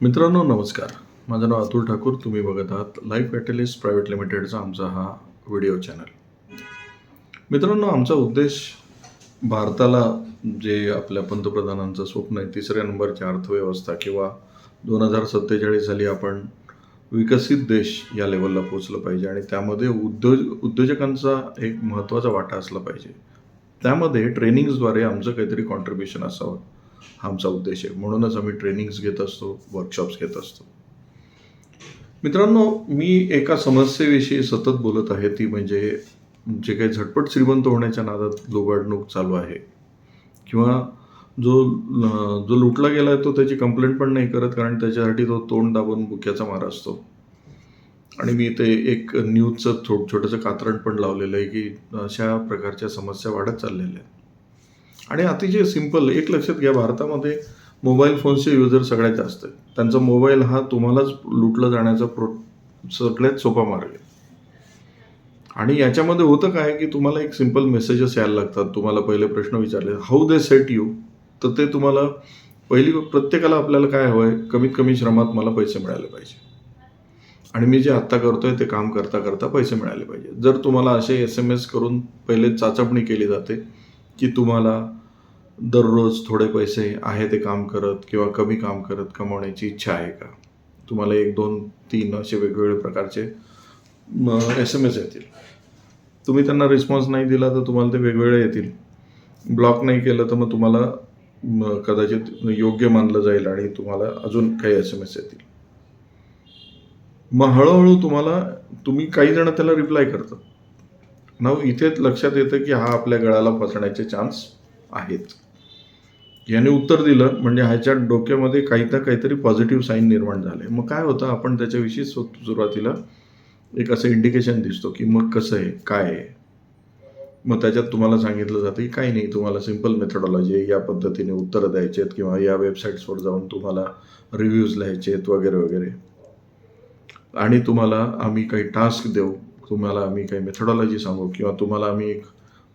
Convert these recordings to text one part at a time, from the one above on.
मित्रांनो नमस्कार. माझं नाव अतुल ठाकूर. तुम्ही बघत आहात लाईफ कॅटलिस्ट प्रायव्हेट लिमिटेडचा आमचा हा व्हिडिओ चॅनल मित्रांनो आमचा उद्देश भारताला जे आपल्या पंतप्रधानांचं स्वप्न आहे तिसऱ्या नंबरची अर्थव्यवस्था किंवा दोन हजार सत्तेचाळीस साली आपण विकसित देश या लेवलला पोचलं पाहिजे आणि त्यामध्ये उद्योज उद्योजकांचा एक महत्त्वाचा वाटा असला पाहिजे. त्यामध्ये ट्रेनिंग्सद्वारे आमचं काहीतरी कॉन्ट्रीब्युशन असावं. हा आमचा उद्देश आहे. म्हणूनच आम्ही ट्रेनिंग्स घेत असतो वर्कशॉप्स घेत असतो. मित्रांनो मी एका समस्येविषयी सतत बोलत आहे. ती म्हणजे जे काही झटपट श्रीमंत होण्याच्या नादात लुबाडणूक चालू आहे किंवा जो जो लुटला गेला आहे तो त्याची कंप्लेंट पण नाही करत कारण त्याच्यासाठी तो तोंड दाबून बुक्याचा मार असतो. आणि मी ते एक न्यूजचं थो छोटंसं कातरण पण लावलेलं आहे की अशा प्रकारच्या समस्या वाढत चाललेल्या आहेत. आणि अतिशय सिंपल एक लक्षात घ्या भारतामध्ये मोबाईल फोन्सचे युजर सगळ्यात जास्त आहे त्यांचा मोबाईल हा तुम्हालाच लुटलं जाण्याचा प्रो सगळ्यात सोपा मार्ग आहे. आणि याच्यामध्ये होतं काय की तुम्हाला एक सिंपल मेसेजेस यायला लागतात. तुम्हाला पहिले प्रश्न विचारले हाऊ दे सेट यू तर ते तुम्हाला पहिली प्रत्येकाला आपल्याला काय हवं आहे? कमीत कमी श्रमात मला पैसे मिळाले पाहिजे. आणि मी जे आत्ता करतोय ते काम करता करता पैसे मिळाले पाहिजे. जर तुम्हाला असे एस एम एस करून पहिले चाचपणी केली जाते की तुम्हाला दररोज थोडे पैसे आहे ते काम करत किंवा कमी काम करत कमवण्याची इच्छा आहे का? तुम्हाला एक दोन तीन असे वेगवेगळे प्रकारचे एस एम एस येतील. तुम्ही त्यांना रिस्पॉन्स नाही दिला तर तुम्हाला ते वेगवेगळे येतील. ब्लॉक नाही केलं तर मग तुम्हाला कदाचित योग्य मानलं जाईल आणि तुम्हाला अजून काही एस एम एस येतील. मग हळूहळू तुम्हाला तुम्ही काही जण त्याला रिप्लाय करतात. नाव इथे लक्षात येतं की हा आपल्या गळाला फसण्याचे चान्स आहेत. याने उत्तर दिलं म्हणजे ह्याच्या डोक्यामध्ये काही ना काहीतरी पॉझिटिव्ह साईन निर्माण झाले. मग काय होतं? आपण त्याच्याविषयी सु- सुरुवातीला एक असं इंडिकेशन दिसतो की मग कसं आहे? काय आहे? मग त्याच्यात तुम्हाला सांगितलं जातं की काही नाही तुम्हाला सिंपल मेथडॉलॉजी आहे. या पद्धतीने उत्तरं द्यायची आहेत किंवा या वेबसाईट्सवर जाऊन तुम्हाला रिव्ह्यूज लिहायचे आहेत वगैरे वगैरे. आणि तुम्हाला आम्ही काही टास्क देऊ. तुम्हाला आम्ही काही मेथडॉलॉजी सांगू किंवा तुम्हाला आम्ही एक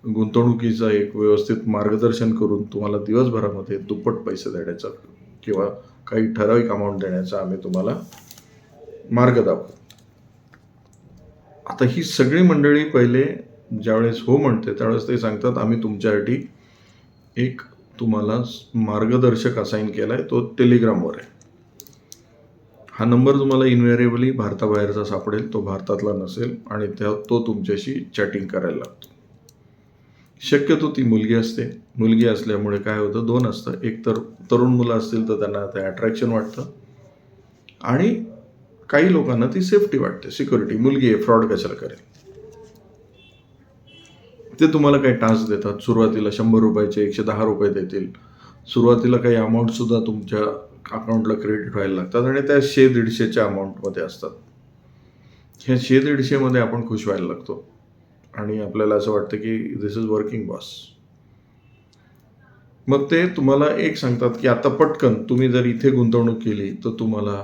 गुंतवणुकीचं एक व्यवस्थित मार्गदर्शन करून तुम्हाला दिवसभरामध्ये दुप्पट पैसे देण्याचा किंवा काही ठराविक अमाऊंट देण्याचा आम्ही तुम्हाला मार्ग दाखवू. आता ही सगळी मंडळी पहिले ज्यावेळेस हो म्हणते त्यावेळेस ते सांगतात आम्ही तुमच्यासाठी एक तुम्हाला मार्गदर्शक असाईन केला आहे तो टेलिग्रामवर आहे. हा नंबर तुम्हाला इन्व्हेरिएबली भारताबाहेरचा सापडेल तो भारतातला नसेल आणि त्या तो तुमच्याशी चॅटिंग करायला लागतो. शक्यतो ती मुलगी असते. मुलगी असल्यामुळे काय होतं दोन असतं. एक तर तरुण मुलं असतील तर त्यांना ते अट्रॅक्शन वाटतं. आणि काही लोकांना ती सेफ्टी वाटते. सिक्युरिटी मुलगी आहे फ्रॉड कशाला करेल? ते तुम्हाला काही टास्क देतात. सुरुवातीला शंभर रुपयाचे एकशे दहा रुपये देतील. सुरुवातीला काही अमाऊंटसुद्धा तुमच्या अकाउंटला क्रेडिट व्हायला लागतात आणि त्या शे दीडशेच्या अमाऊंटमध्ये असतात. ह्या शे दीडशेमध्ये आपण खुश व्हायला लागतो. आणि आपल्याला असं वाटतं की दिस इज वर्किंग बॉस मग ते तुम्हाला एक सांगतात की आता पटकन तुम्ही जर इथे गुंतवणूक केली तर तुम्हाला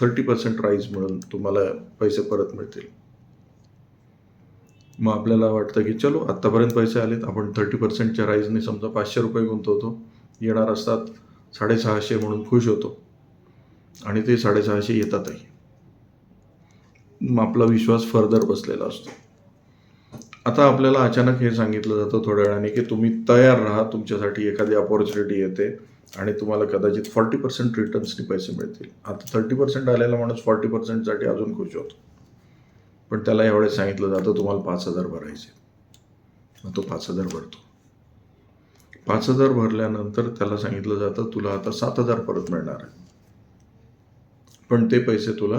थर्टी पर्सेंट राईज मिळून तुम्हाला पैसे परत मिळतील. मग आपल्याला वाटतं की चलो आत्तापर्यंत पैसे आलेत आपण थर्टी पर्सेंटच्या राईजने समजा पाचशे रुपये गुंतवतो. येणार असतात साडेसहाशे म्हणून खुश होतो. आणि ते साडेसहाशे येतातही. मग आपला विश्वास फर्दर बसलेला असतो. आता आपल्याला अचानक हे सांगितलं जातं थोड्या वेळाने की तुम्ही तयार राहा तुमच्यासाठी एखादी अपॉर्च्युनिटी येते आणि तुम्हाला कदाचित फॉर्टी पर्सेंट रिटर्न्सनी पैसे मिळतील. आता थर्टी पर्सेंट आलेला माणूस फॉर्टी पर्सेंटसाठी अजून खुश होतो. पण त्याला एवढे सांगितलं जातं तुम्हाला पाच हजार भरायचे मग तो पाच हजार भरतो. पाच हजार भरल्यानंतर त्याला सांगितलं जातं तुला आता सात हजार परत मिळणार आहे. पण ते पैसे तुला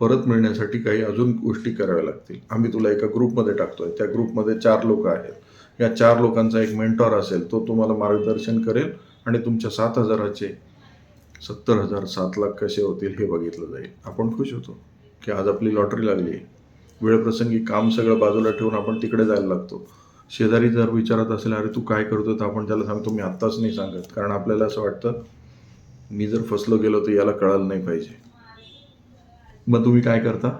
परत मिळण्यासाठी काही अजून गोष्टी कराव्या लागतील. आम्ही तुला एका ग्रुपमध्ये टाकतो आहे त्या ग्रुपमध्ये चार लोक आहेत. या चार लोकांचा एक मेंटॉर असेल तो तुम्हाला मार्गदर्शन करेल आणि तुमच्या सात हजाराचे सत्तर हजार सात लाख कसे होतील हे बघितलं जाईल. आपण खुश होतो की आज आपली लॉटरी लागली. आहे वेळप्रसंगी काम सगळं बाजूला ठेवून आपण तिकडे जायला लागतो. शेजारी जर विचारत असेल अरे तू काय करतो तर आपण त्याला सांगतो मी आत्ताच नाही सांगत. कारण आपल्याला असं वाटतं मी जर फसलो गेलो तर याला कळालं नाही पाहिजे. मग तुम्ही काय करता?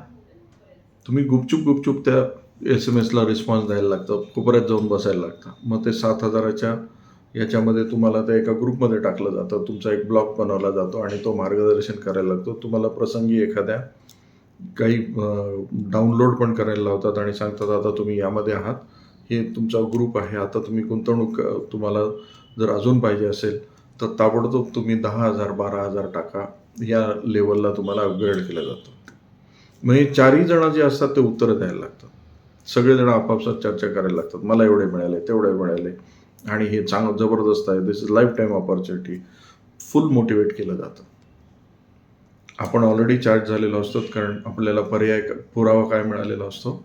तुम्ही गुपचूप गुपचूप त्या एस एम एसला रिस्पॉन्स द्यायला लागतं कोपऱ्यात जाऊन बसायला लागतं. मग ते सात हजाराच्या याच्यामध्ये तुम्हाला ते एका ग्रुपमध्ये टाकलं जातं तुमचा एक ब्लॉग बनवला जातो आणि तो मार्गदर्शन करायला लागतो. तुम्हाला प्रसंगी एखाद्या काही डाउनलोड पण करायला लावतात आणि सांगतात आता तुम्ही यामध्ये आहात हे तुमचा ग्रुप आहे. आता तुम्ही गुंतवणूक तुम्हाला जर अजून पाहिजे असेल तर ताबडतोब तुम्ही दहा हजार बारा हजार टाका. या लेवलला तुम्हाला अपग्रेड केलं जातं. मग हे चारही जण जे असतात ते उत्तरं द्यायला लागतात. सगळेजण आपापसात चर्चा करायला लागतात. मला एवढे मिळाले तेवढे मिळाले. आणि हे चांगलं जबरदस्त आहे. This is lifetime opportunity full motivate केलं जातं. आपण ऑलरेडी चार्ज झालेलो असतो कारण आपल्याला पर्याय पुरावा काय मिळालेला असतो?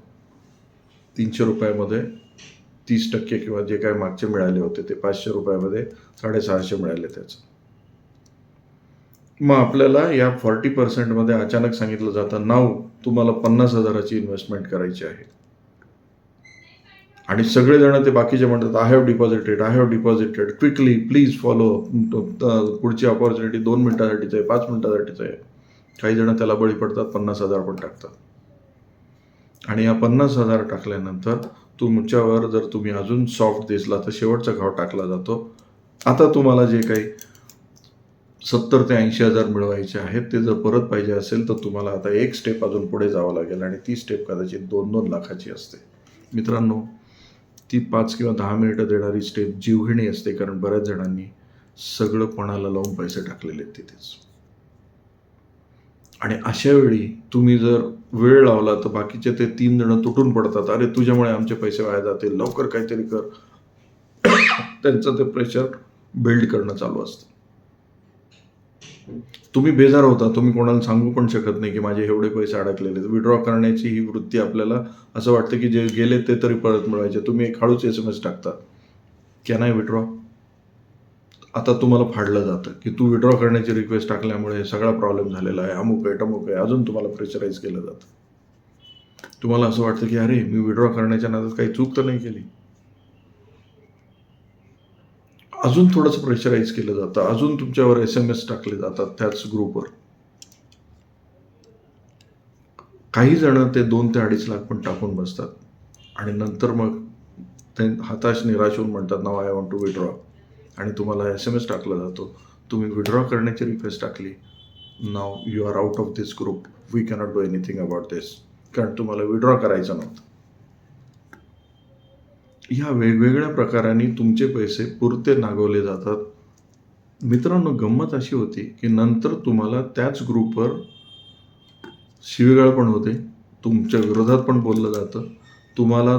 तीनशे रुपयामध्ये तीस टक्के किंवा जे काय मागचे मिळाले होते ते पाचशे रुपयामध्ये साडेसहाशे मिळाले त्याचं. मग आपल्याला या फॉर्टी पर्सेंटमध्ये अचानक सांगितलं जातं नाव तुम्हाला पन्नास हजाराची इन्व्हेस्टमेंट करायची आहे. आणि सगळेजण ते बाकीचे म्हणतात I have deposited I have deposited quickly please follow पुढची ऑपॉर्च्युनिटी दोन मिनिटासाठीच आहे पाच मिनिटासाठीच आहे. काही जण त्याला बळी पडतात पन्नास हजार पण टाकतात. आणि या पन्नास हजार टाकल्यानंतर तुमच्यावर जर तुम्ही अजून सॉफ्ट दिसला तर शेवटचा घाव टाकला जातो. आता तुम्हाला जे काही सत्तर ते ऐंशी हजार मिळवायचे आहेत ते जर परत पाहिजे असेल तर तुम्हाला आता एक स्टेप अजून पुढे जावं लागेल आणि ती स्टेप कदाचित दोन दोन लाखाची असते. मित्रांनो ती पाच किंवा दहा मिनिटं देणारी स्टेप जीवघेणी असते कारण बऱ्याच जणांनी सगळं पणाला लावून पैसे टाकलेले आहेत तिथेच. आणि अशा वेळी तुम्ही जर वेळ लावला तर बाकीचे ते तीन जण तुटून पडतात. अरे तुझ्यामुळे आमचे पैसे वाया जातील. लवकर काहीतरी कर. त्यांचं ते प्रेशर बिल्ड करणं चालू असतं. तुम्ही बेजार होता. तुम्ही कोणाला सांगू पण शकत नाही की माझे एवढे पैसे अडकलेले विड्रॉ करण्याची ही वृत्ती आपल्याला असं वाटतं की जे गेले ते तरी परत मिळवायचे. तुम्ही एक हळूच एस एम एस टाकता. कॅन आय विड्रॉ आता तुम्हाला फाडलं जातं की तू विड्रॉ करण्याची रिक्वेस्ट टाकल्यामुळे सगळा प्रॉब्लेम झालेला आहे अमुक आहे टमुक आहे अजून तुम्हाला प्रेशराईज केलं जातं. तुम्हाला असं वाटतं की अरे मी विड्रॉ करण्याच्या नादात काही चूक तर नाही केली. अजून थोडंसं प्रेशराईज केलं जातं अजून तुमच्यावर एस एम एस टाकले जातात त्याच ग्रुपवर काही जण ते दोन ते अडीच लाख पण टाकून बसतात. आणि नंतर मग ते हताश निराश होऊन म्हणतात now I want to withdraw आणि तुम्हाला एस एम एस टाकला जातो. तुम्ही विड्रॉ करण्याची रिक्वेस्ट टाकली. Now you are out of this group we cannot do anything about this कारण तुम्हाला विड्रॉ करायचं नव्हतं. ह्या वेगवेगळ्या प्रकारांनी तुमचे पैसे पुरते नागवले जातात. मित्रांनो गंमत अशी होती की नंतर तुम्हाला त्याच ग्रुपवर शिवीगाळ पण होते. तुमच्या विरोधात पण बोललं जातं. तुम्हाला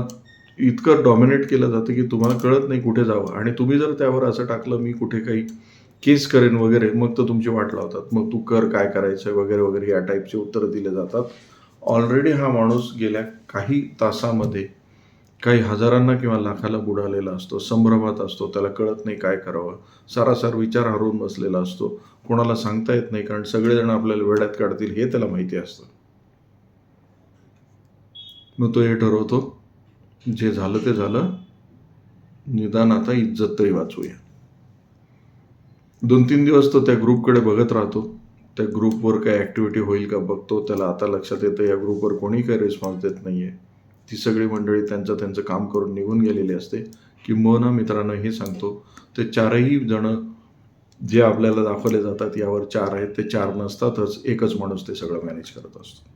इतकं डॉमिनेट केलं जातं की तुम्हाला कळत नाही कुठे जावं. आणि तुम्ही जर त्यावर असं टाकलं मी कुठे काही केस करेन वगैरे मग तर तुमची वाट लावतात. मग तू कर काय करायचं वगैरे वगैरे या टाईपचे उत्तरं दिले जातात. ऑलरेडी हा माणूस गेल्या काही तासामध्ये काही हजारांना किंवा लाखाला बुडालेला असतो संभ्रमात असतो त्याला कळत नाही काय करावं. सारासार विचार हरवून बसलेला असतो. कोणाला सांगता येत नाही कारण सगळेजण आपल्याला वेड्यात काढतील हे त्याला माहिती असतं. मग तो हे ठरवतो जे झालं ते झालं. निदान आता इज्जत तरी वाचूया. दोन तीन दिवस तो त्या ग्रुपकडे बघत राहतो. त्या ग्रुपवर काय ॲक्टिव्हिटी होईल का बघतो. त्याला आता लक्षात येतं या ग्रुपवर कोणी काही रिस्पॉन्स देत नाही आहे ती सगळी मंडळी त्यांचं त्यांचं काम करून निघून गेलेली असते. किंबहुना मित्रांनो हे सांगतो. ते चारही जणं जे आपल्याला दाखवले जातात यावर चार आहेत. ते चार नसतातच. एकच माणूस ते सगळं मॅनेज करत असतो.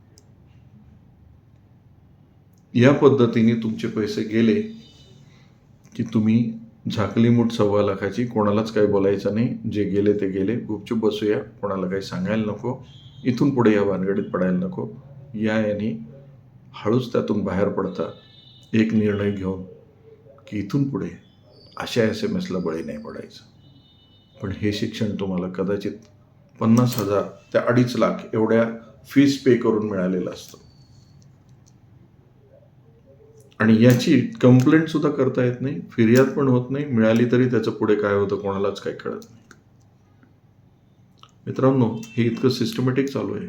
या पद्धतीने तुमचे पैसे गेले की तुम्ही झाकली मूठ सव्वा लाखाची कोणालाच काही बोलायचं नाही. जे गेले ते गेले. गुपचूप बसूया कोणाला काही सांगायला नको. इथून पुढे या भानगडीत पडायला नको. या याने हळूच त्यातून बाहेर पडता एक निर्णय घेऊन की इथून पुढे अशा एस एम एसला बळी नाही पडायचं. पण हे शिक्षण तुम्हाला कदाचित पन्नास हजार ते अडीच लाख एवढ्या फीस पे करून मिळालेलं असतं. आणि याची कंप्लेंट सुद्धा करता येत नाही फिर्याद पण होत नाही मिळाली तरी त्याचं पुढे काय होतं कोणालाच काय कळत नाही. मित्रांनो हे इतकं सिस्टमॅटिक चालू आहे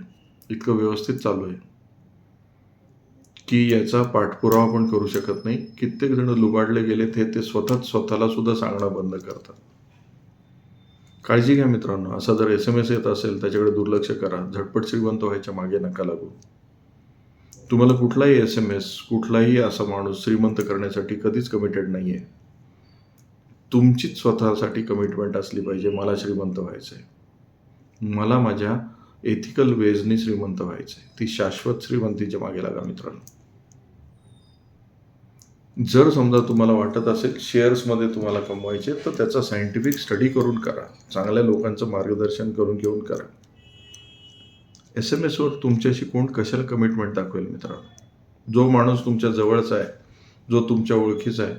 इतकं व्यवस्थित चालू आहे की याचा पाठपुरावा पण करू शकत नाही. कित्येक जण लुबाडले गेले ते ते स्वतःच स्वतःला सुद्धा सांगणं बंद करतात. काळजी घ्या मित्रांनो असा जर एस एम एस येत असेल त्याच्याकडे दुर्लक्ष करा झटपट श्रीमंत व्हायच्या मागे नका लागू. तुम्हाला कुठलाही एस एम एस कुठलाही असा माणूस श्रीमंत करण्यासाठी कधीच कमिटेड नाही आहे तुमचीच स्वतःसाठी कमिटमेंट असली पाहिजे मला श्रीमंत व्हायचं आहे मला माझ्या एथिकल वेजनी श्रीमंत व्हायचं आहे ती शाश्वत श्रीमंतीच्या मागे लागा मित्रांनो. जर समजा तुम्हाला वाटत असेल शेअर्समध्ये तुम्हाला कमवायचे तर त्याचा सायंटिफिक स्टडी करून करा. चांगल्या लोकांचं मार्गदर्शन करून घेऊन करा. एस एम एसवर तुमच्याशी कोण कशाला कमिटमेंट दाखवेल मित्रांनो? जो माणूस तुमच्या जवळचा आहे जो तुमच्या ओळखीचा आहे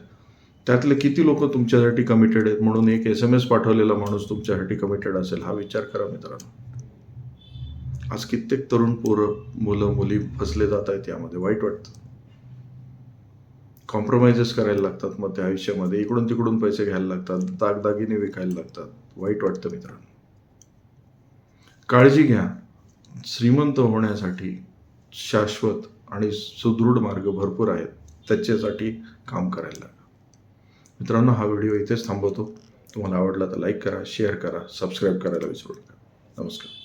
त्यातले किती लोक तुमच्यासाठी कमिटेड आहेत म्हणून एक एस एम एस पाठवलेला माणूस तुमच्यासाठी कमिटेड असेल हा विचार करा मित्रांनो. आज कित्येक तरुण पोरं मुलं मुली फसले जात आहेत यामध्ये वाईट वाटतं. कॉम्प्रोमाइजेस करायला लागतात मग त्या आयुष्यामध्ये इकडून तिकडून पैसे घ्यायला लागतात दागदागिने विकायला लागतात वाईट वाटतं मित्रांनो. काळजी घ्या. श्रीमंत होण्यासाठी शाश्वत आणि सुदृढ मार्ग भरपूर आहेत. त्याच्यासाठी काम करायला लागा मित्रांनो हा व्हिडिओ इथेच थांबवतो. तुम्हाला आवडला तर लाईक करा शेअर करा सबस्क्राईब करायला विसरू नका. नमस्कार.